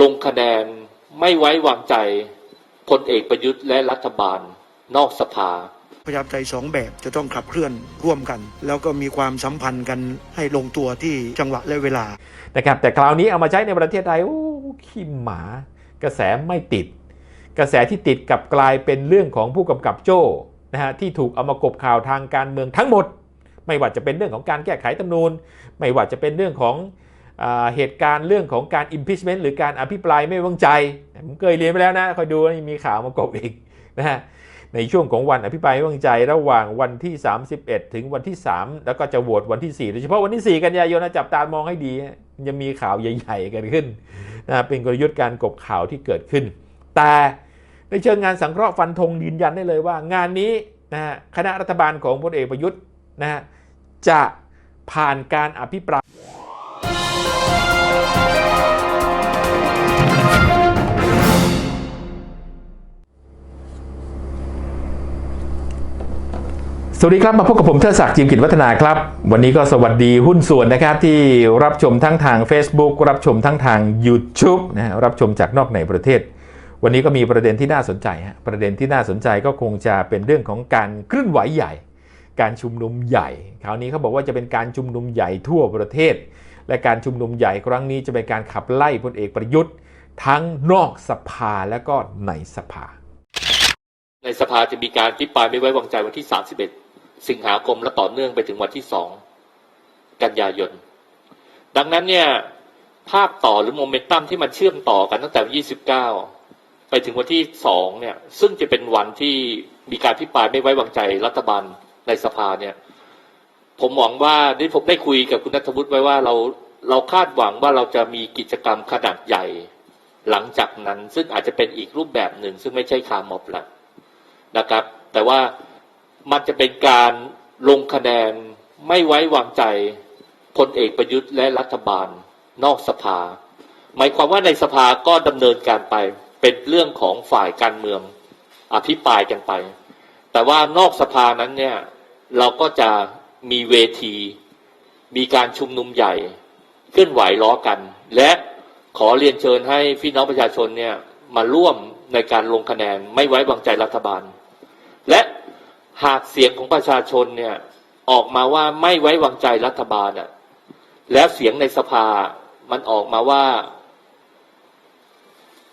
ลงคะแนนไม่ไว้วางใจพลเอกประยุทธ์และรัฐบาลนอกสภาประชาธิปไตยสองแบบจะต้องขับเคลื่อนร่วมกัน แล้วก็มีความสัมพันธ์กันให้ลงตัวที่จังหวะและเวลานะครับแต่คราวนี้เอามาใช้ในประเทศไทยโอ้ขี้หมา กระแสไม่ติด กระแสที่ติดกลับกลายเป็นเรื่องของผู้กำกับโจ้นะฮะที่ถูกเอามากบข่าวทางการเมืองทั้งหมด ไม่ว่าจะเป็นเรื่องของการแก้ไขตำนูนไม่ว่าจะเป็นเรื่องของอา เหตุการณ์เรื่องของการ impeachment หรือการอภิปรายไม่วางใจ ผมเคยเรียนไปแล้วนะคอยดูว่ามีข่าวมากบอีกนะฮะในช่วงของวันอภิปรายไม่วางใจระหว่างวันที่ 31 ถึงวันที่ 3 แล้วก็จะโหวตวันที่ 4 โดยเฉพาะวันที่ 4 กันยายนนะจับตามองให้ดีฮะมันจะมีข่าวใหญ่ๆกันขึ้นนะเป็นกลยุทธ์การกบข่าวที่เกิดขึ้น แต่ในเชิงงานสังเคราะห์ฟันธงยืนยันได้เลยว่างานนี้นะฮะคณะรัฐบาลของพลเอกประยุทธ์นะฮะจะผ่านการอภิปราย สวัสดีครับ มาพบกับผมเทิดศักดิ์จิมกิจวัฒนาครับ วันนี้ก็สวัสดีหุ้นส่วนนะครับ ที่รับชมทั้งทาง Facebook รับชมทั้งทาง YouTube นะฮะรับชมจากนอกในประเทศ วันนี้ก็มีประเด็นที่น่าสนใจฮะประเด็นที่น่าสนใจก็คงจะเป็นเรื่องของการเคลื่อนไหวใหญ่ การชุมนุมใหญ่ คราวนี้เขาบอกว่าจะเป็นการชุมนุมใหญ่ทั่วประเทศ และการชุมนุมใหญ่ครั้งนี้จะเป็นการขับไล่พลเอกประยุทธ์ ทั้งนอกสภาและก็ในสภา ในสภาจะมีการพิปรายไม่ไว้วางใจวันที่ 31 สิงหาคมและต่อเนื่องไปถึงวันที่ 2 กันยายน ดังนั้นเนี่ยภาพต่อหรือโมเมนตัมที่มันเชื่อมต่อกันตั้งแต่วันที่29 ไปถึงวันที่ 2 เนี่ย ซึ่งจะเป็นวันที่มีการพิปรายไม่ไว้วางใจรัฐบาลในสภาเนี่ย ผมหวังว่าที่ผมได้คุยกับคุณนัทวุฒิไว้ว่าเราเราคาดหวังว่าเราจะมีกิจกรรมขนาดใหญ่ หลังจากนั้น ซึ่งอาจจะเป็นอีกรูปแบบหนึ่ง ซึ่งไม่ใช่คาร์มอบล้วนะครับ แต่ว่ามันจะเป็นการลงคะแนนไม่ไว้วางใจพลเอกประยุทธ์และรัฐบาลนอกสภา หมายความว่าในสภาก็ดำเนินการไปเป็นเรื่องของฝ่ายการเมืองอภิปรายกันไป แต่ว่านอกสภานั้นเนี่ยเราก็จะ มีเวที มีการชุมนุมใหญ่ เคลื่อนไหวล้อกัน และขอเรียนเชิญให้พี่น้องประชาชนเนี่ยมาร่วมในการลงคะแนนไม่ไว้วางใจรัฐบาล และหากเสียงของประชาชนเนี่ยออกมาว่าไม่ไว้วางใจรัฐบาลอะแล้วเสียงในสภามันออกมาว่า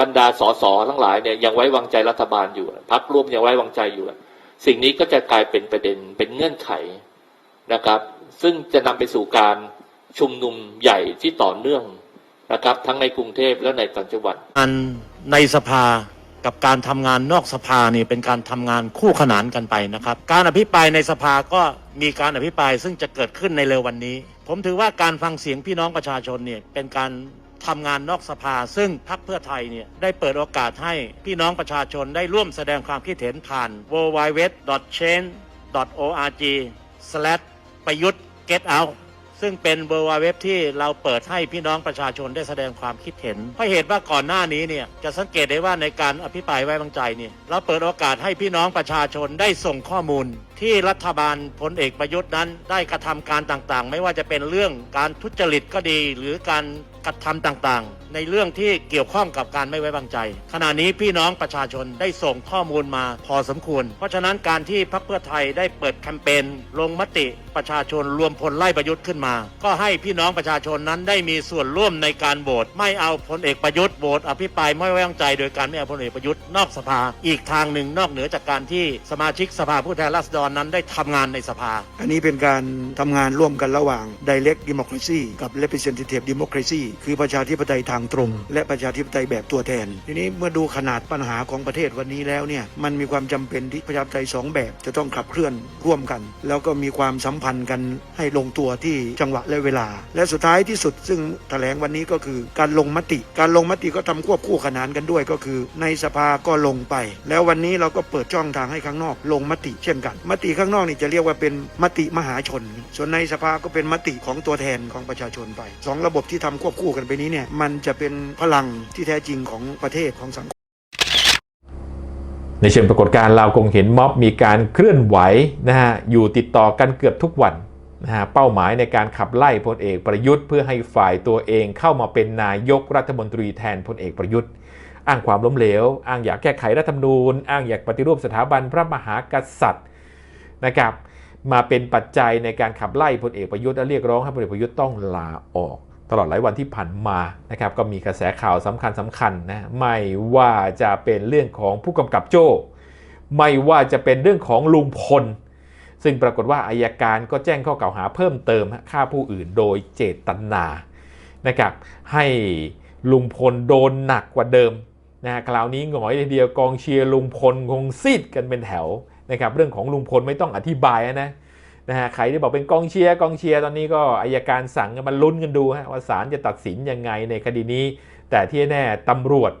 บรรดาสสทั้งหลายเนี่ยยังไว้วางใจรัฐบาลอยู่พักร่วมยังไว้วางใจอยู่ สิ่งนี้ก็จะกลายเป็นประเด็นเป็นเงื่อนไข นะครับ ซึ่งจะนำไปสู่การชุมนุมใหญ่ที่ต่อเนื่องนะครับ ทั้งในกรุงเทพและในต่างจังหวัดงานในสภากับการทำงานนอกสภานี่เป็นการทำงานคู่ขนานกันไปนะครับ การอภิปรายในสภาก็มีการอภิปรายซึ่งจะเกิดขึ้นในเร็ววันนี้ ผมถือว่าการฟังเสียงพี่น้องประชาชนเนี่ยเป็นการทำงานนอกสภา ซึ่งพรรคเพื่อไทยเนี่ยได้เปิดโอกาสให้พี่น้องประชาชนได้ร่วมแสดงความคิดเห็นผ่าน w w w c h a n g e org ประยุทธ์ get out ซึ่งเป็นเบอร์วาเว็บที่เราเปิดให้พี่น้องประชาชนได้แสดงความคิดเห็น เพราะเหตุว่าก่อนหน้านี้เนี่ยจะสังเกตได้ว่าในการอภิปรายไว้วางใจเนี่ยเราเปิดโอกาสให้พี่น้องประชาชนได้ส่งข้อมูล ที่รัฐบาลพลเอกประยุทธ์นั้น ได้กระทำการต่างๆ ไม่ว่าจะเป็นเรื่องการทุจริตก็ดี หรือการกระทำต่างๆ ในเรื่องที่เกี่ยวข้องกับการไม่ไว้วางใจ ขณะนี้พี่น้องประชาชนได้ส่งข้อมูลมาพอสมควร เพราะฉะนั้นการที่พรรคเพื่อไทยได้เปิดแคมเปญลงมติประชาชนรวมพลไล่ประยุทธ์ขึ้นมา ก็ให้พี่น้องประชาชนนั้นได้มีส่วนร่วมในการโหวตไม่เอาพลเอกประยุทธ์โหวตอภิปรายไม่ไว้วางใจโดยการไม่เอาพลเอกประยุทธ์นอกสภา อีกทางหนึ่งนอกเหนือจากการที่สมาชิกสภาผู้แทนราษฎรนั้นได้ทำงานในสภา อันนี้เป็นการทำงานร่วมกันระหว่าง direct democracy กับ representative democracy คือประชาธิปไตยทางตรง และประชาธิปไตยแบบตัวแทน ทีนี้เมื่อดูขนาดปัญหาของประเทศวันนี้แล้วเนี่ยมันมีความจำเป็นที่ประชาธิปไตยสองแบบจะต้องขับเคลื่อนร่วมกัน แล้วก็มีความสัมพันธ์กันให้ลงตัวที่จังหวะและเวลา และสุดท้ายที่สุดซึ่งแถลงวันนี้ก็คือการลงมติ การลงมติก็ทำควบคู่ขนานกันด้วยก็คือ ในสภาก็ลงไป แล้ววันนี้เราก็เปิดช่องทางให้ข้างนอก ลงมติเช่นกัน มติข้างนอกนี่จะเรียกว่าเป็นมติมหาชน ส่วนในสภาก็เป็นมติของตัวแทนของประชาชนไปสองระบบที่ทำควบคู่กันไปนี้เนี่ยมันจะเป็นพลังที่แท้จริงของประเทศของสังคม ในเชิงปรากฏการณ์เราคงเห็นม็อบมีการเคลื่อนไหวนะฮะอยู่ติดต่อกันเกือบทุกวันนะฮะเป้าหมายในการขับไล่พลเอกประยุทธ์ เพื่อให้ฝ่ายตัวเองเข้ามาเป็นนายกรัฐมนตรีแทนพลเอกประยุทธ์ อ้างความล้มเหลว อ้างอยากแก้ไขรัฐธรรมนูญ อ้างอยากปฏิรูปสถาบันพระมหากษัตริย์นะครับมาเป็นปัจจัยในการขับไล่พลเอกประยุทธ์และเรียกร้องให้พลเอกประยุทธ์ต้องลาออก ลอดหลายวันที่ผ่านมานะครับก็มีกระแสข่าวสำคัญสำคัญนะไม่ว่าจะเป็นเรื่องของผู้กำกับโจ้ไม่ว่าจะเป็นเรื่องของลุงพล ซึ่งปรากฏว่าอายการก็แจ้งข้อกล่าวหาเพิ่มเติมฆ่าผู้อื่นโดยเจตนานะครับให้ลุงพลโดนหนักกว่าเดิมนะคราวนี้หงอยเดียวกองเชียร์ลุงพลคงซีดกันเป็นแถวนะครับเรื่องของลุงพลไม่ต้องอธิบายนะ นะฮะใครที่บอกเป็นกองเชียร์กองเชียร์ตอนนี้ก็อายการสั่งมันลุ้นกันดูฮะว่าศาลจะตัดสินยังไงในคดีนี้ แต่ที่แน่ตำรวจ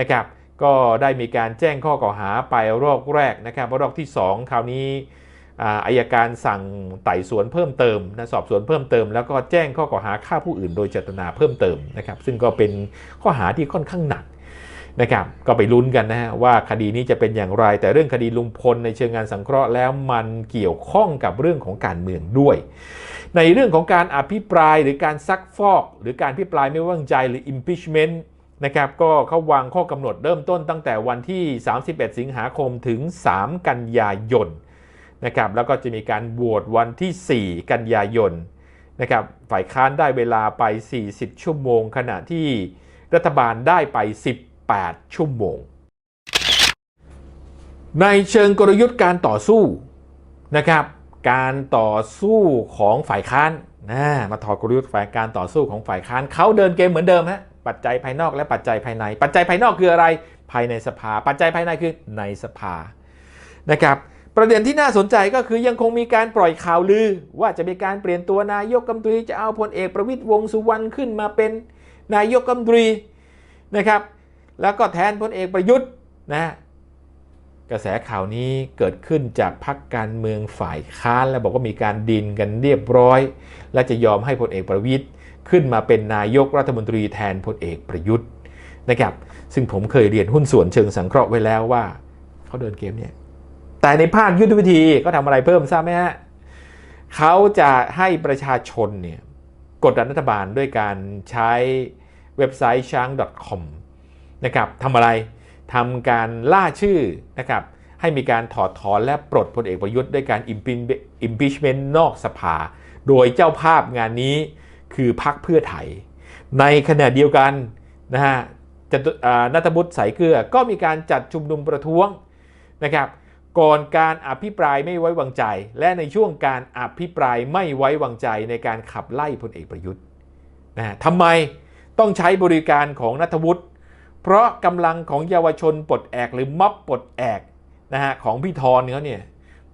นะครับก็ได้มีการแจ้งข้อกล่าวหาไปรอบแรกนะครับรอบที่ 2 คราวนี้อาอายการสั่งไต่สวนเพิ่มเติมนะสอบสวนเพิ่มเติม แล้วก็แจ้งข้อกล่าวหาฆ่าผู้อื่นโดยเจตนาเพิ่มเติมนะครับซึ่งก็เป็นข้อหาที่ค่อนข้างหนัก นะครับก็ไปลุ้นกันนะฮะว่าคดีนี้จะเป็นอย่างไร แต่เรื่องคดีลุงพลในเชิงงานสังเคราะห์แล้วมันเกี่ยวข้องกับเรื่องของการเมืองด้วย ในเรื่องของการอภิปรายหรือการซักฟอก หรือการพิปรายไม่ว้วางใจหรือ impeachment นะครับก็เขาวางข้อกำหนดเริ่มต้นตั้งแต่วันที่ 31 สิงหาคมถึง 3 กันยายนนะครับแล้วก็จะมีการโหวตวันที่ 4 กันยายนนะครับฝ่ายค้านได้เวลาไป 40 ชั่วโมง ขณะที่รัฐบาลได้ไป 8 ชั่วโมง ในเชิงกลยุทธ์การต่อสู้นะครับการต่อสู้ของฝ่ายค้านนะมาถอดกลยุทธ์ฝ่ายการต่อสู้ของฝ่ายค้านเขาเดินเกมเหมือนเดิมฮะปัจจัยภายนอกและปัจจัยภายใน ปัจจัยภายนอกคืออะไรภายในสภา ปัจจัยภายในคือในสภานะครับประเด็นที่น่าสนใจก็คือยังคงมีการปล่อยข่าวลือ ว่าจะมีการเปลี่ยนตัวนายกรัมตรีจะเอาพลเอกประวิตยวงสุวรรณขึ้นมาเป็นนายกรัมตรีนะครับ แล้วก็แทนพลเอกประยุทธ์นะกระแสข่าวนี้เกิดขึ้นจากพรรคการเมืองฝ่ายค้านและบอกว่ามีการดินกันเรียบร้อย และจะยอมให้พลเอกประวิตยขึ้นมาเป็นนายกรัฐมนตรีแทนพลเอกประยุทธ์นะครับซึ่งผมเคยเรียนหุ้นส่วนเชิงสังเคราะห์ไว้แล้วว่าเขาเดินเกมเนี่ยแต่ในภาคยุทธวิธีก็ทำอะไรเพิ่มทราบไหมฮะเขาจะให้ประชาชนเนี่ยกดดันรัฐบาลด้วยการใช้เว็บไซต์ช้าง .com นะครับทำอะไรทำการล่าชื่อนะครับให้มีการถอดถอนและปลดพลเอกประยุทธ์ด้วยการ impeachment นอกสภา โดยเจ้าภาพงานนี้คือพรรคเพื่อไทย ในขณะเดียวกันนะฮะจตนัทบุตรสายเกลือก็มีการจัดชุมนุมประท้วงนะครับก่อนการอภิปรายไม่ไว้วางใจ และในช่วงการอภิปรายไม่ไว้วางใจในการขับไล่พลเอกประยุทธ์นะฮะทำไมต้องใช้บริการของนัทวุฒิ เพราะกำลังของเยาวชนปลดแอกหรือม็อบปลดแอกนะฮะของพี่ทอนเขาเนี่ย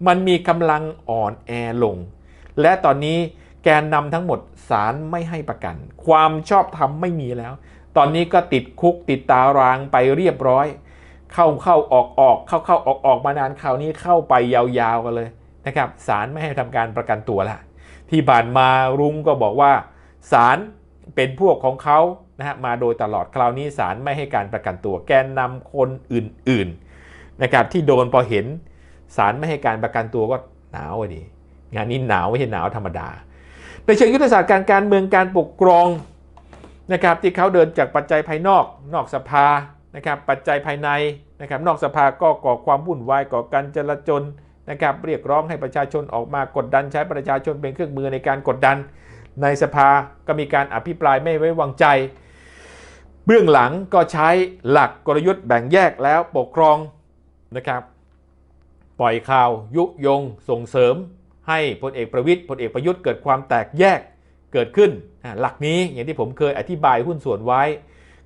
มันมีกำลังอ่อนแอลง และตอนนี้แกนนำทั้งหมดศาลไม่ให้ประกัน ความชอบธรรมไม่มีแล้ว ตอนนี้ก็ติดคุกติดตารางไปเรียบร้อย เข้าเข้าออกออกเข้าเข้าออกออกมานานคราวนี้เข้าไปยาวๆกันเลยนะครับศาลไม่ให้ทำการประกันตัวละที่ผ่านมารุ้งก็บอกว่าศาล เป็นพวกของเขานะฮะมาโดยตลอดคราวนี้ศาลไม่ให้การประกันตัว แกนนำคนอื่นๆนะครับที่โดนพอเห็นศาลไม่ให้การประกันตัวก็หนาวดิงานนี้หนาวไม่ใช่หนาวธรรมดา ในเชิงยุทธศาสตร์การการเมืองการปกครองนะครับที่เขาเดินจากปัจจัยภายนอก นอกสภานะครับปัจจัยภายในนะครับนอกสภาก็ก่อความวุ่นวายก่อการจลาจลนะครับเรียกร้องให้ประชาชนออกมากดดันใช้ประชาชนเป็นเครื่องมือในการกดดัน ในสภาก็มีการอภิปรายไม่ไว้วางใจ เบื้องหลังก็ใช้หลักกลยุทธ์แบ่งแยกแล้วปกครองนะครับ ปล่อยข่าวยุยงส่งเสริม ให้พลเอกประวิทย์พลเอกประยุทธ์เกิดความแตกแยกเกิดขึ้นอะหลักนี้อย่างที่ผมเคยอธิบายหุ้นส่วนไว้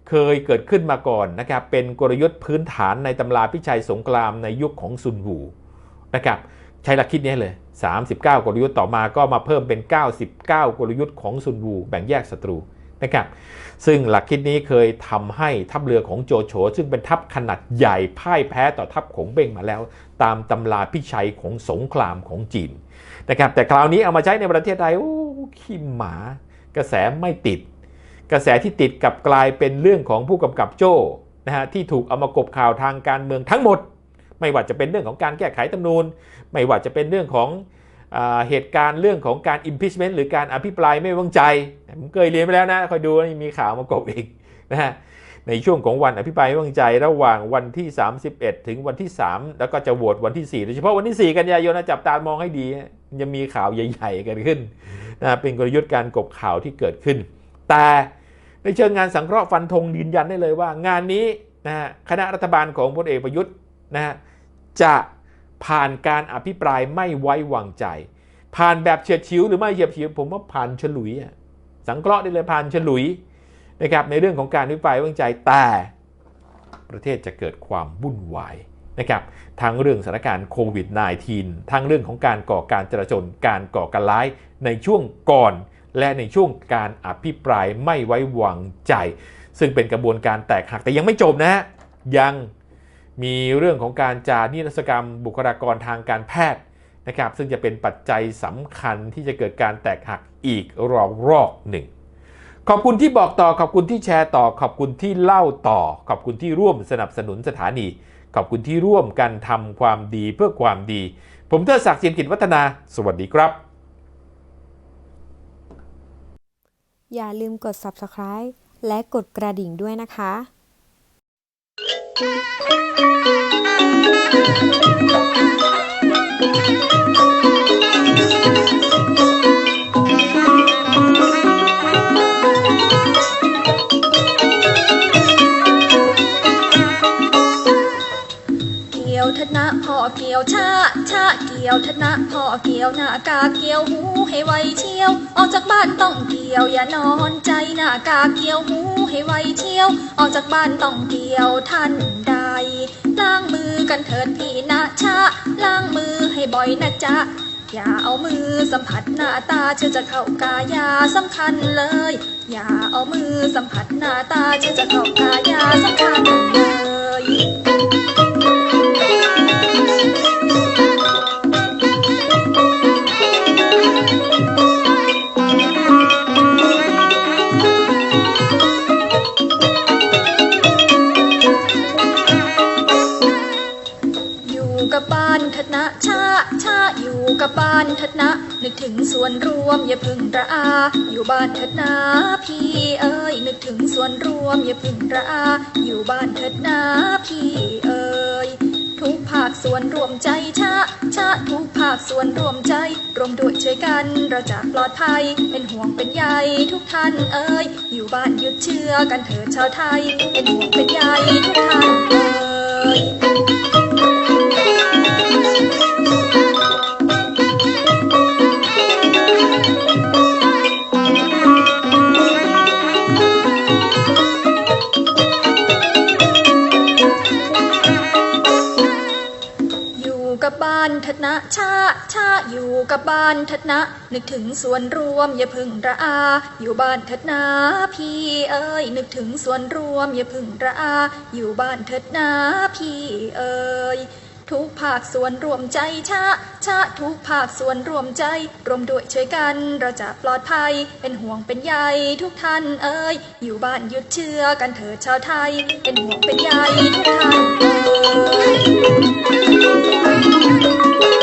เคยเกิดขึ้นมาก่อนนะครับเป็นกลยุทธ์พื้นฐานในตำราพิชัยสงครามในยุคของซุนหูนะครับ ใช้หลักคิดนี้เลย 39 กลยุทธ์ต่อมาก็มาเพิ่มเป็น 99 กลยุทธ์ของซุนหูแบ่งแยกศัตรูนะครับซึ่งหลักคิดนี้เคยทำให้ทัพเรือของโจโฉซึ่งเป็นทัพขนาดใหญ่พ่ายแพ้ต่อทัพของเบ้งมาแล้ว ตามตำราพิชัยของสงครามของจีนนะครับแต่คราวนี้เอามาใช้ในประเทศไทยโอ้ขี้หมา กระแสไม่ติด กระแสที่ติดกับกลายเป็นเรื่องของผู้กำกับโจ้นะฮะที่ถูกเอามากบข่าวทางการเมืองทั้งหมด ไม่ว่าจะเป็นเรื่องของการแก้ไขตำนูนไม่ว่าจะเป็นเรื่องของเหตุการณ์เรื่องของการ impeachment หรือการอภิปรายไม่ไว้วางใจผมเคยเรียนไปแล้วนะคอยดูนี่มีข่าวมากบอีกนะฮะในช่วงของวันอภิปรายไม่ไว้วางใจระหว่างวันที่ 31 ถึงวันที่ 3 แล้วก็จะโหวตวันที่ 4 โดยเฉพาะวันที่ 4 กันยายนนะจับตามองให้ดีนะจะมีข่าวใหญ่ๆกันขึ้นนะเป็นกลยุทธ์การกบข่าวที่เกิดขึ้น แต่ในเชิงงานสังเคราะห์ฟันธงยืนยันได้เลยว่า งานนี้นะฮะคณะรัฐบาลของพลเอกประยุทธ์นะฮะ จะผ่านการอภิปรายไม่ไว้วางใจ ผ่านแบบเฉียดฉิวหรือไม่เฉียดฉิวผมว่าผ่านฉลุยสังเคราะห์ได้เลยผ่านฉลุยนะครับในเรื่องของการอภิปรายไว้วางใจแต่ประเทศจะเกิดความวุ่นวายนะครับทั้งเรื่องสถานการณ์โควิด -19 ทั้งเรื่องของการก่อการจราจนการก่อการร้ายในช่วงก่อนและในช่วงการอภิปรายไม่ไว้วางใจ ซึ่งเป็นกระบวนการแตกหักแต่ยังไม่จบนะฮะยัง มีเรื่องของการจานิรศกรรม บุคลากรทางการแพทย์นะครับ ซึ่งจะเป็นปัจจัยสำคัญที่จะเกิดการแตกหักอีกรอบรอบหนึ่ง ขอบคุณที่บอกต่อ ขอบคุณที่แชร์ต่อ ขอบคุณที่เล่าต่อ ขอบคุณที่ร่วมสนับสนุนสถานี ขอบคุณที่ร่วมกันทำความดีเพื่อความดี ผมเทดศักดิ์เจียมกิจวัฒนา สวัสดีครับ อย่าลืมกด subscribe และกดกระดิ่งด้วยนะคะ เกี่ ยวธนะพ่อเกี่ยวชาชาเกี่ยวธนะพ่อเกี่ยวหน้ากากเกี่ยวหูให้ไวเชียว ออกจากบ้านต้องเกี่ยวอย่านอนใจหน้ากากเกี่ยวหูให้ไวเชียว ออกจากบ้านต้องเกี่ยวท่านใดล้างมือกันเถิดพี่นะชาล้างมือให้บ่อยนะจ๊ะอย่าเอามือสัมผัสหน้าตาเชื่อจะเข้ากายาสำคัญเลย อย่าเอามือสัมผัสหน้าตาเชื่อจะเข้ากายาสำคัญเลย ส่วนรวมอย่าพึ่งระอา อยู่บ้านเถิดนะพี่เอ้ยนึกถึงส่วนรวมอย่าพึ่งระอา อยู่บ้านเถิดนะพี่เอ้ยทุกภาคส่วนรวมใจชาชาทุกภาคส่วนรวมใจ รวมด้วยช่วยกันเราจะปลอดภัย เป็นห่วงเป็นใยทุกท่านเอ้ยอยู่บ้านหยุดเชื่อกันเถิดชาวไทย เป็นห่วงเป็นใยทุกท่านเอ้ยานเถิดนะชาชาอยู่กับบ้านเถิดนะ นึกถึงส่วนรวมอย่าพึ่งระอา อยู่บ้านเถิดนะพี่เอ้ยนึกถึงส่วนรวมอย่าพึ่งระอา อยู่บ้านเถิดนะพี่เอ้ยทุกภาคส่วนรวมใจชา ชาทุกภาคส่วนรวมใจ รวมด้วยช่วยกัน เราจะปลอดภัย เป็นห่วงเป็นใยทุกท่านเอ่ยอยู่บ้านหยุดเชื่อกันเถิดชาวไทย เป็นห่วงเป็นใยทุกท่านเอ่ย